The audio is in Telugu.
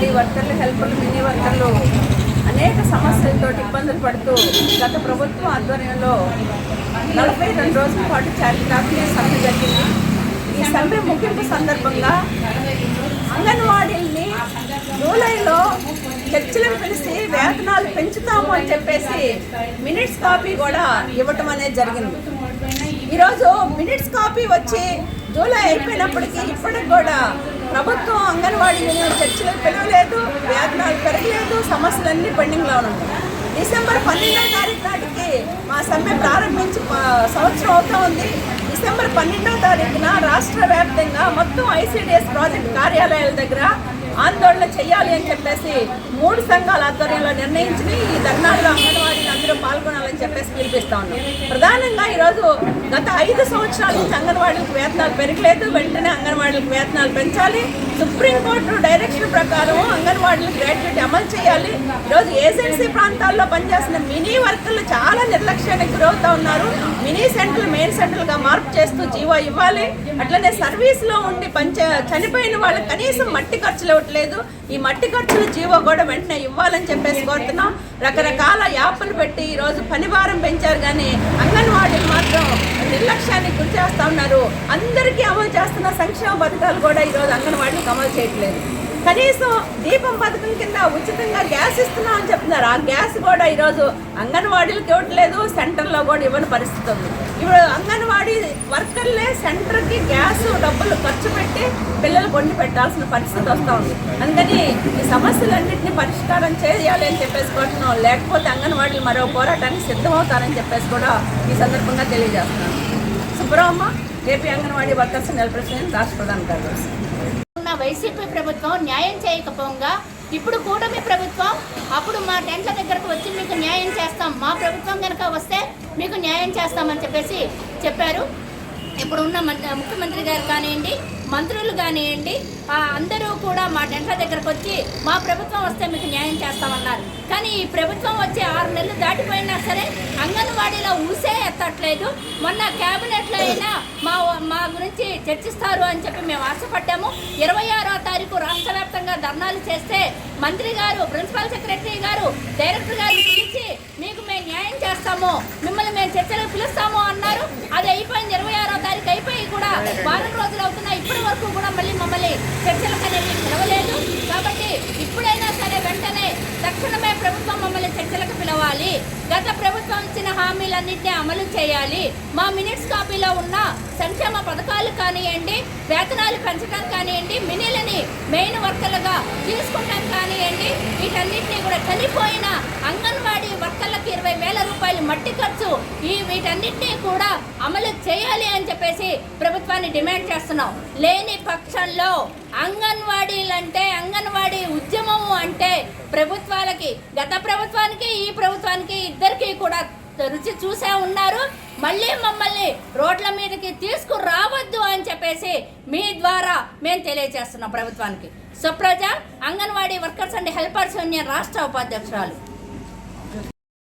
అంగన్వాడీ వర్కర్లు హెల్పర్లు మినీ వర్కర్లు అనేక సమస్యలతో ఇబ్బందులు పడుతూ గత ప్రభుత్వం ఆధ్వర్యంలో నలభై రెండు రోజుల పాటు చారిత్రాత్మక సమ్మె జరిగింది. ఈ సమ్మె ముగింపు సందర్భంగా అంగన్వాడీల్ని జూలైలో చర్చలను పిలిచి వేతనాలు పెంచుతాము అని చెప్పేసి మినిట్స్ కాపీ కూడా ఇవ్వటం అనేది జరిగింది. ఈరోజు మినిట్స్ కాపీ వచ్చి జూలై అయిపోయినప్పటికీ ఇప్పటికి కూడా ప్రభుత్వం అంగన్వాడీ యూనియన్ చర్చలకు పిలవలేదు వేతనాలు పెరగలేదు సమస్యలన్నీ పెండింగ్లో ఉన్నాయి డిసెంబర్ పన్నెండవ తారీఖు నాటికి మా సమ్మె ప్రారంభించి సంవత్సరం అవుతా ఉంది. డిసెంబర్ పన్నెండవ తారీఖున రాష్ట్ర వ్యాప్తంగా మొత్తం ఐసీడీఎస్ ప్రాజెక్ట్ కార్యాలయాల దగ్గర ఆందోళన చేయాలి అని చెప్పేసి మూడు సంఘాల ఆధ్వర్యంలో నిర్ణయించి ఈ ధర్నాల్లో అంగన్వాడీలు అందరూ పాల్గొనాలని చెప్పేసి పిలిపిస్తా ఉన్నాం. ప్రధానంగా ఈరోజు గత ఐదు సంవత్సరాల నుంచి అంగన్వాడీలకు వేతనాలు పెరగలేదు. వెంటనే అంగన్వాడీలకు వేతనాలు పెంచాలి. సుప్రీంకోర్టు డైరెక్షన్ ప్రకారం అంగన్వాడీలకు గ్రాడ్యుయేట్ అమలు చేయాలి. ఈరోజు ఏజెన్సీ ప్రాంతాల్లో పనిచేస్తున్న మినీ వర్కర్లు చాలా నిర్లక్ష్యానికి గురవుతూ ఉన్నారు. మినీ సెంటర్లు మెయిన్ సెంటర్లుగా మార్పు చేస్తూ జీవో ఇవ్వాలి. అట్లనే సర్వీస్లో ఉండి పంచ చనిపోయిన వాళ్ళకి కనీసం మట్టి ఖర్చులు ఇవ్వట్లేదు. ఈ మట్టి ఖర్చులు జీవో కూడా వెంటనే ఇవ్వాలని చెప్పేసి కోరుతున్నాం. రకరకాల యాప్లు పెట్టి ఈరోజు పనిభారం పెంచారు కానీ అంగన్వాడీలు మాత్రం నిర్లక్ష్యానికి గురి చేస్తూ ఉన్నారు. అందరికీ అమలు చేస్తున్న సంక్షేమ పథకాలు కూడా ఈరోజు అంగన్వాడీలకు అమలు చేయట్లేదు. కనీసం దీపం పథకం కింద ఉచితంగా గ్యాస్ ఇస్తున్నాం అని చెప్తున్నారు. ఆ గ్యాస్ కూడా ఈరోజు అంగన్వాడీలకు ఇవ్వట్లేదు సెంటర్లో కూడా ఇవ్వని పరిస్థితి ఉంది. ఇప్పుడు అంగన్వాడీ వర్కర్లే సెంటర్కి గ్యాస్ డబ్బులు ఖర్చు పెట్టి పిల్లలు కొండి పెట్టాల్సిన పరిస్థితి వస్తూ ఉంది. అందుకని ఈ సమస్యలన్నింటినీ పరిష్కారం చేయాలి అని చెప్పేసి కూడా లేకపోతే అంగన్వాడీలు మరో పోరాటానికి సిద్ధమవుతారని చెప్పేసి కూడా ఈ సందర్భంగా తెలియజేస్తున్నాను సుబ్రహ్మ ఏపీ అంగన్వాడీ వర్కర్స్ నెలప్రెసిడెంట్ రాష్ట్ర ప్రధాన కార్యదర్శి. వైసీపీ ప్రభుత్వం న్యాయం చేయకపోగా ఇప్పుడు కూటమి ప్రభుత్వం అప్పుడు మా టెంట్ల దగ్గరకు వచ్చి మీకు న్యాయం చేస్తాం. మా ప్రభుత్వం కనుక వస్తే మీకు న్యాయం చేస్తామని చెప్పేసి చెప్పారు. ఇప్పుడు ఉన్న ముఖ్యమంత్రి గారు కానివ్వండి మంత్రులు కానివ్వండి అందరూ కూడా మా దగ్గరకు వచ్చి మా ప్రభుత్వం వస్తే మీకు న్యాయం చేస్తామన్నారు. కానీ ఈ ప్రభుత్వం వచ్చి ఆరు నెలలు దాటిపోయినా సరే అంగన్వాడీలో ఊసే ఎత్తట్లేదు. మొన్న క్యాబినెట్లో అయినా మా మా గురించి చర్చిస్తారు అని చెప్పి మేము ఆశపడ్డాము. ఇరవై ఆరో తారీఖు రాష్ట్ర వ్యాప్తంగా ధర్నాలు చేస్తే మంత్రి గారు ప్రిన్సిపల్ సెక్రటరీ గారు డైరెక్టర్ గారిని పిలిచి మీకు మేము న్యాయం చేస్తాము. మిమ్మల్ని మేము చర్చలకు పిలుస్తాము అన్నారు. అది అయిపోయింది. ఇరవై ఆరో తారీఖు అయిపోయి కూడా వారం రోజులు ఇప్పటి వరకు కూడా మళ్ళీ మమ్మల్ని చర్చలకు అనేది పిలవలేదు కాబట్టి ఇప్పుడైనా సరే వెంటనే తక్షణమే ప్రభుత్వం మమ్మల్ని చర్చలకు పిలవాలి. గత ప్రభుత్వం ఇచ్చిన హామీలన్నింటినీ అమలు చేయాలి. మా మినిట్స్ కాపీలో ఉన్న సంక్షేమ పథకాలు కానివ్వండి వేతనాలు పెంచడం కానివ్వండి మినీలని మెయిన్ వర్కర్లుగా తీసుకుంటాం కానివ్వండి వీటన్నిటినీ కూడా చనిపోయిన అంగన్వాడీ వర్కర్లకు ఇరవై వేల రూపాయలు మట్టి ఖర్చు ఈ వీటన్నిటినీ కూడా అమలు చేయాలి అని చెప్పేసి ప్రభుత్వాన్ని డిమాండ్ చేస్తున్నాం. లేని పక్షంలో అంగన్వాడీలు అంటే అంగన్వాడీ ప్రభుత్వాలకి గత ప్రభుత్వానికి ఈ ప్రభుత్వానికి ఇద్దరికి కూడా రుచి చూసే ఉన్నారు. మళ్ళీ మమ్మల్ని రోడ్ల మీదకి తీసుకురావద్దు అని చెప్పేసి మీ ద్వారా మేము తెలియజేస్తున్నాం ప్రభుత్వానికి. Supraja anganwadi workers and helpers union రాష్ట్ర ఉపాధ్యక్షురాలు.